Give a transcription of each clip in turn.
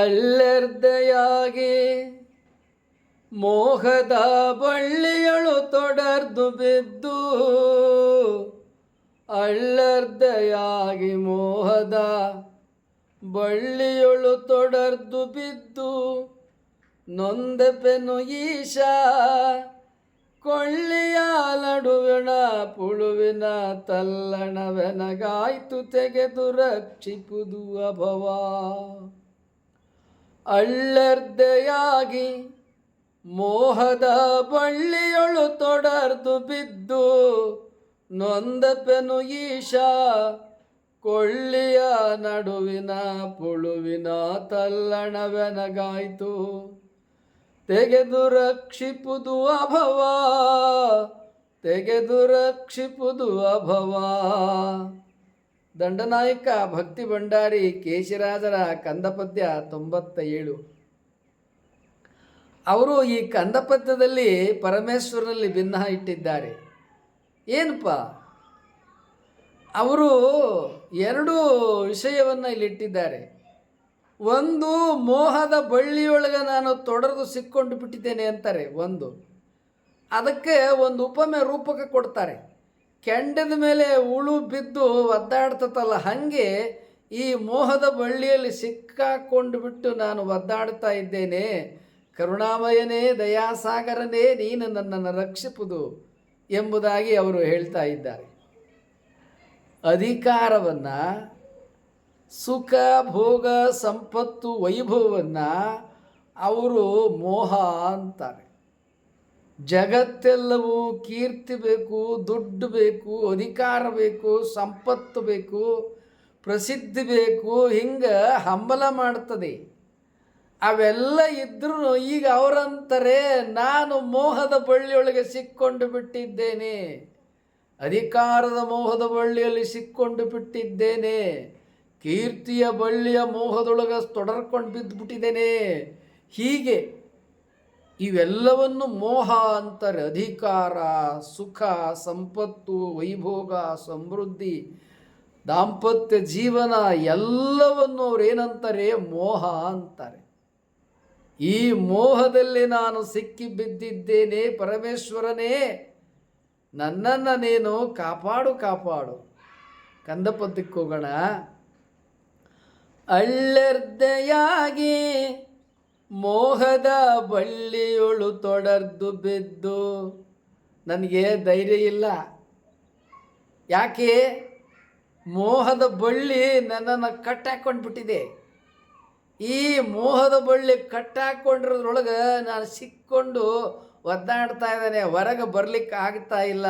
ಅಳ್ಳರ್ದೆಯಾಗಿ ಮೋಹದ ಬಳ್ಳಿಯಳು ತೊಡರ್ದು ಬಿದ್ದು ಅಳ್ಳರ್ದೆಯಾಗಿ ಮೋಹದ ಬಳ್ಳಿಯೊಳು ತೊಡರ್ದು ಬಿದ್ದು ನೊಂದೆಪೆನು ಈಶಾ ಕೊಳ್ಳಿಯ ನಡುವಣ ಪುಳುವಿನ ತಲ್ಲಣವೆನಗಾಯ್ತು ತೆಗೆದು ರಕ್ಷಿಪುದು ಅಭವ. ಅಳ್ಳರ್ದೆಯಾಗಿ ಮೋಹದ ಬಳ್ಳಿಯೊಳು ತೊಡರ್ದು ಬಿದ್ದು ನೊಂದಪೆನು ಈಶಾ ಕೊಳ್ಳಿಯ ನಡುವಿನ ಪುಳುವಿನ ತಲ್ಲಣವೆನಗಾಯ್ತು. ತೆಗೆದು ರಕ್ಷಿಪುದು ಅಭವ ತೆಗೆದು ರಕ್ಷಿಪುದು ಅಭವ. ದಂಡನಾಯಕ ಭಕ್ತಿ ಭಂಡಾರಿ ಕೇಶಿರಾಜರ ಕಂದಪದ್ಯ ತೊಂಬತ್ತ ಏಳು ಅವರು ಈ ಕಂದಪದ್ಯದಲ್ಲಿ ಪರಮೇಶ್ವರನಲ್ಲಿ ಭಿನ್ನ ಇಟ್ಟಿದ್ದಾರೆ. ಏನಪ್ಪ ಅವರು ಎರಡು ವಿಷಯವನ್ನು ಇಲ್ಲಿಟ್ಟಿದ್ದಾರೆ ಒಂದು, ಮೋಹದ ಬಳ್ಳಿಯೊಳಗೆ ನಾನು ತೊಡರ್ದು ಸಿಕ್ಕೊಂಡು ಬಿಟ್ಟಿದ್ದೇನೆ ಅಂತಾರೆ, ಒಂದು. ಅದಕ್ಕೆ ಒಂದು ಉಪಮೆ ರೂಪಕ ಕೊಡ್ತಾರೆ. ಕೆಂಡದ ಮೇಲೆ ಉಳು ಬಿದ್ದು ಒದ್ದಾಡ್ತತಲ್ಲ, ಹಾಗೆ ಈ ಮೋಹದ ಬಳ್ಳಿಯಲ್ಲಿ ಸಿಕ್ಕಾಕೊಂಡು ಬಿಟ್ಟು ನಾನು ಒದ್ದಾಡ್ತಾ ಇದ್ದೇನೆ. ಕರುಣಾಮಯನೇ, ದಯಾಸಾಗರನೇ, ನೀನು ನನ್ನನ್ನು ರಕ್ಷಿಪುದು ಎಂಬುದಾಗಿ ಅವರು ಹೇಳ್ತಾ ಇದ್ದಾರೆ. ಅಧಿಕಾರವನ್ನು, ಸುಖ, ಭೋಗ, ಸಂಪತ್ತು, ವೈಭವವನ್ನು ಅವರು ಮೋಹ ಅಂತಾರೆ. ಜಗತ್ತೆಲ್ಲವೂ ಕೀರ್ತಿ ಬೇಕು, ದುಡ್ಡು ಬೇಕು, ಅಧಿಕಾರ ಬೇಕು, ಸಂಪತ್ತು ಬೇಕು, ಪ್ರಸಿದ್ಧಿ ಬೇಕು, ಹಿಂಗೆ ಹಂಬಲ ಮಾಡ್ತದೆ. ಅವೆಲ್ಲ ಇದ್ರೂ ಈಗ ಅವರಂತಾರೆ ನಾನು ಮೋಹದ ಬಳ್ಳಿಯೊಳಗೆ ಸಿಕ್ಕೊಂಡು ಬಿಟ್ಟಿದ್ದೇನೆ. ಅಧಿಕಾರದ ಮೋಹದ ಬಳ್ಳಿಯಲ್ಲಿ ಸಿಕ್ಕೊಂಡು ಬಿಟ್ಟಿದ್ದೇನೆ. ಕೀರ್ತಿಯ ಬಳ್ಳಿಯ ಮೋಹದೊಳಗೆ ತೊಡರ್ಕೊಂಡು ಬಿದ್ದುಬಿಟ್ಟಿದ್ದೇನೆ ಹೀಗೆ ಇವೆಲ್ಲವನ್ನು ಮೋಹ ಅಂತಾರೆ ಅಧಿಕಾರ, ಸುಖ, ಸಂಪತ್ತು, ವೈಭೋಗ, ಸಮೃದ್ಧಿ, ದಾಂಪತ್ಯ ಜೀವನ ಎಲ್ಲವನ್ನು ಅವ್ರು ಏನಂತಾರೆ? ಮೋಹ ಅಂತಾರೆ. ಈ ಮೋಹದಲ್ಲಿ ನಾನು ಸಿಕ್ಕಿ ಬಿದ್ದಿದ್ದೇನೆ ಪರಮೇಶ್ವರನೇ, ನನ್ನನ್ನು ನೀನು ಕಾಪಾಡು ಕಾಪಾಡು. ಕಂದಪದ್ಯಕ್ಕೆ ಹೋಗೋಣ ಅಳ್ಳೆರ್ದೆಯಾಗಿ ಮೋಹದ ಬಳ್ಳಿಯೊಳು ತೊಡರ್ದು ಬಿದ್ದು ನನಗೆ ಧೈರ್ಯ ಇಲ್ಲ. ಯಾಕೆ? ಮೋಹದ ಬಳ್ಳಿ ನನ್ನನ್ನು ಕಟ್ಟಾಕೊಂಡು ಬಿಟ್ಟಿದೆ ಈ ಮೋಹದ ಬಳ್ಳಿ ಕಟ್ಟಾಕೊಂಡಿರೋದ್ರೊಳಗೆ ನಾನು ಸಿಕ್ಕೊಂಡು ಒದ್ದಾಡ್ತಾ ಇದ್ದಾನೆ. ಹೊರಗೆ ಬರ್ಲಿಕ್ಕೆ ಆಗ್ತಾ ಇಲ್ಲ.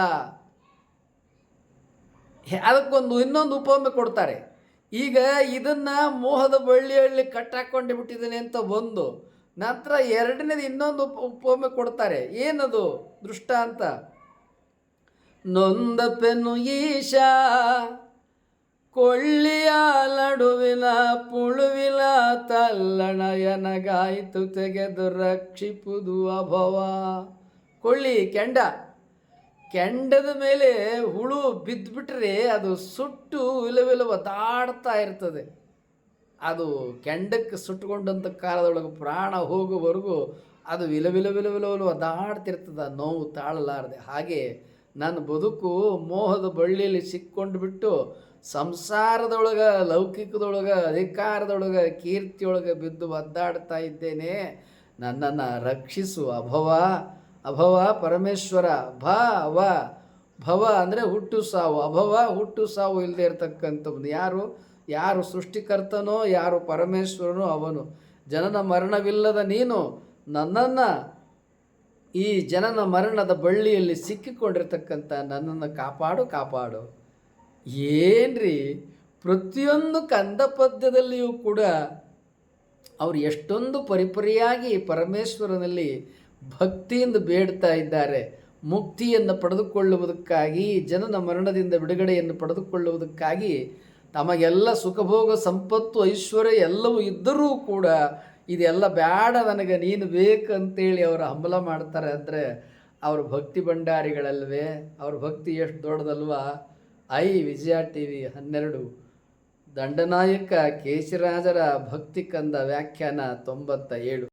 ಅದಕ್ಕೊಂದು ಇನ್ನೊಂದು ಉಪಮೆ ಕೊಡ್ತಾರೆ. ಈಗ ಇದನ್ನು ಮೋಹದ ಬಳ್ಳಿಯಲ್ಲಿ ಕಟ್ಟಾಕೊಂಡು ಬಿಟ್ಟಿದ್ದೇನೆ ಅಂತ ಒಂದು ನಂತರ ಎರಡನೇದು ಇನ್ನೊಂದು ಉಪ, ಉಪಮೆ ಕೊಡ್ತಾರೆ. ಏನದು? ದೃಷ್ಟಾಂತ ನೊಂದ ಪೆನ್ನು ಈಶಾ, ಕೊಳ್ಳಿಯ ನಡುವಿನ ಪುಳುವಿನ ತಲ್ಲಣಯನಗಾಯಿತು ತೆಗೆದು ರಕ್ಷಿಪುದು ಅಭವ. ಕೊಳ್ಳಿ, ಕೆಂಡ. ಕೆಂಡದ ಮೇಲೆ ಹುಳು ಬಿದ್ದುಬಿಟ್ರೆ ಅದು ಸುಟ್ಟು ವಿಲವಿಲ ಒದ್ದಾಡ್ತಾ ಇರ್ತದೆ. ಅದು ಕೆಂಡಕ್ಕೆ ಸುಟ್ಟುಕೊಂಡಂಥ ಕಾಲದೊಳಗೆ ಪ್ರಾಣ ಹೋಗುವವರೆಗೂ ಅದು ವಿಲವಿಲವಲು ಒದ್ದಾಡ್ತಿರ್ತದೆ ಆ ನೋವು ತಾಳಲಾರದೆ. ಹಾಗೆ ನನ್ನ ಬದುಕು ಮೋಹದ ಬಳ್ಳಿಯಲ್ಲಿ ಸಿಕ್ಕೊಂಡು ಬಿಟ್ಟು ಸಂಸಾರದೊಳಗೆ, ಲೌಕಿಕದೊಳಗೆ, ಅಧಿಕಾರದೊಳಗೆ, ಕೀರ್ತಿಯೊಳಗೆ ಬಿದ್ದು ಒದ್ದಾಡ್ತಾ ಇದ್ದೇನೆ. ನನ್ನನ್ನು ರಕ್ಷಿಸು ಅಭವ ಅಭವ ಪರಮೇಶ್ವರ, ಭ ಅವ ಭವ ಅಂದರೆ ಹುಟ್ಟು ಸಾವು. ಅಭವ ಹುಟ್ಟು ಸಾವು ಇಲ್ಲದೆ ಇರತಕ್ಕಂಥದ್ದು ಯಾರು? ಯಾರು ಸೃಷ್ಟಿಕರ್ತನೋ, ಯಾರು ಪರಮೇಶ್ವರನೋ ಅವನು. ಜನನ ಮರಣವಿಲ್ಲದ ನೀನು ನನ್ನನ್ನು ಈ ಜನನ ಮರಣದ ಬಳ್ಳಿಯಲ್ಲಿ ಸಿಕ್ಕಿಕೊಂಡಿರ್ತಕ್ಕಂಥ ನನ್ನನ್ನು ಕಾಪಾಡು ಕಾಪಾಡು. ಏನ್ರಿ? ಪ್ರತಿಯೊಂದು ಕಂದ ಪದ್ಯದಲ್ಲಿಯೂ ಕೂಡ ಅವರು ಎಷ್ಟೊಂದು ಪರಿಪರಿಯಾಗಿ ಪರಮೇಶ್ವರನಲ್ಲಿ ಭಕ್ತಿಯಿಂದ ಬೇಡ್ತಾ ಇದ್ದಾರೆ. ಮುಕ್ತಿಯನ್ನು ಪಡೆದುಕೊಳ್ಳುವುದಕ್ಕಾಗಿ, ಜನನ ಮರಣದಿಂದ ಬಿಡುಗಡೆಯನ್ನು ಪಡೆದುಕೊಳ್ಳುವುದಕ್ಕಾಗಿ ತಮಗೆಲ್ಲ ಸುಖಭೋಗ ಸಂಪತ್ತು, ಐಶ್ವರ್ಯ ಎಲ್ಲವೂ ಇದ್ದರೂ ಕೂಡ ಇದೆಲ್ಲ ಬೇಡ ನನಗೆ, ನೀನು ಬೇಕಂತೇಳಿ ಅವರು ಹಂಬಲ ಮಾಡ್ತಾರೆ ಅಂದರೆ ಅವ್ರ ಭಕ್ತಿ ಭಂಡಾರಿಗಳಲ್ವೇ? ಅವ್ರ ಭಕ್ತಿ ಎಷ್ಟು ದೊಡ್ಡದಲ್ವಾ? ಐ, ವಿಜಯ ಟಿ ವಿ ಹನ್ನೆರಡು. ದಂಡನಾಯಕ ಕೇಶರಾಜರ ಭಕ್ತಿ ಕಂದ ವ್ಯಾಖ್ಯಾನ ತೊಂಬತ್ತ ಏಳು